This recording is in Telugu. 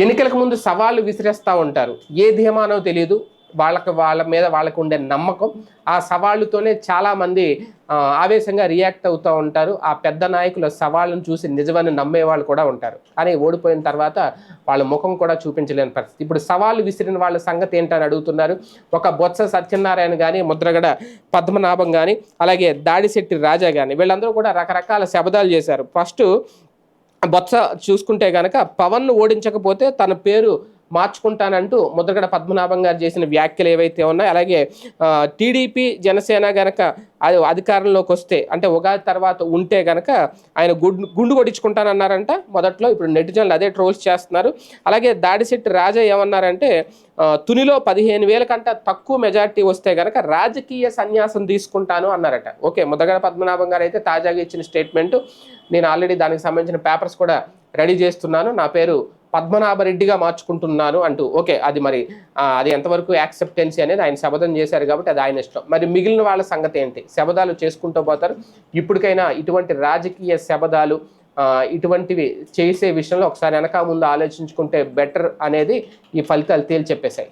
ఎన్నికలకు ముందు సవాళ్ళు విసిరేస్తూ ఉంటారు. ఏ ధీమానో తెలియదు వాళ్ళకి వాళ్ళ మీద వాళ్ళకు ఉండే నమ్మకం. ఆ సవాళ్ళతోనే చాలామంది ఆవేశంగా రియాక్ట్ అవుతూ ఉంటారు. ఆ పెద్ద నాయకుల సవాళ్ళను చూసి నిజమని నమ్మే వాళ్ళు కూడా ఉంటారు. కానీ ఓడిపోయిన తర్వాత వాళ్ళ ముఖం కూడా చూపించలేని పరిస్థితి. ఇప్పుడు సవాళ్ళు విసిరిన వాళ్ళ సంగతి ఏంటని అడుగుతున్నారు. ఒక బొత్స సత్యనారాయణ కానీ ముద్రగడ పద్మనాభం కానీ అలాగే దాడిశెట్టి రాజా కానీ వీళ్ళందరూ కూడా రకరకాల శబదాలు చేశారు. ఫస్ట్ బొత్స చూసుకుంటే కనుక పవన్ను ఓడించకపోతే తన పేరు మార్చుకుంటానంటూ ముద్రగడ పద్మనాభం గారు చేసిన వ్యాఖ్యలు ఏవైతే ఉన్నాయో అలాగే టీడీపీ జనసేన గనక అది అధికారంలోకి వస్తే అంటే ఉగాది తర్వాత ఉంటే గనక ఆయన గుండు గుండు కొట్టించుకుంటానన్నారంట మొదట్లో. ఇప్పుడు నెటిజన్లు అదే ట్రోల్స్ చేస్తున్నారు. అలాగే దాడిశెట్టి రాజా ఏమన్నారంటే తునిలో పదిహేను వేల కంటే తక్కువ మెజార్టీ వస్తే గనక రాజకీయ సన్యాసం తీసుకుంటాను అన్నారట. ఓకే ముద్రగడ పద్మనాభం గారు అయితే తాజాగా ఇచ్చిన స్టేట్మెంట్. నేను ఆల్రెడీ దానికి సంబంధించిన పేపర్స్ కూడా రెడీ చేస్తున్నాను. నా పేరు పద్మనాభరెడ్డిగా మార్చుకుంటున్నాను అంటూ. ఓకే అది మరి అది ఎంతవరకు యాక్సెప్టెన్సీ అనేది ఆయన శబదం చేశారు కాబట్టి అది ఆయన ఇష్టం. మరి మిగిలిన వాళ్ళ సంగతి ఏంటి? శబదాలు చేసుకుంటూ పోతారు. ఇప్పటికైనా ఇటువంటి రాజకీయ శబదాలు ఇటువంటివి చేసే విషయంలో ఒకసారి వెనక ముందు ఆలోచించుకుంటే బెటర్ అనేది ఈ ఫలితాలు తేల్చెప్పేశాయి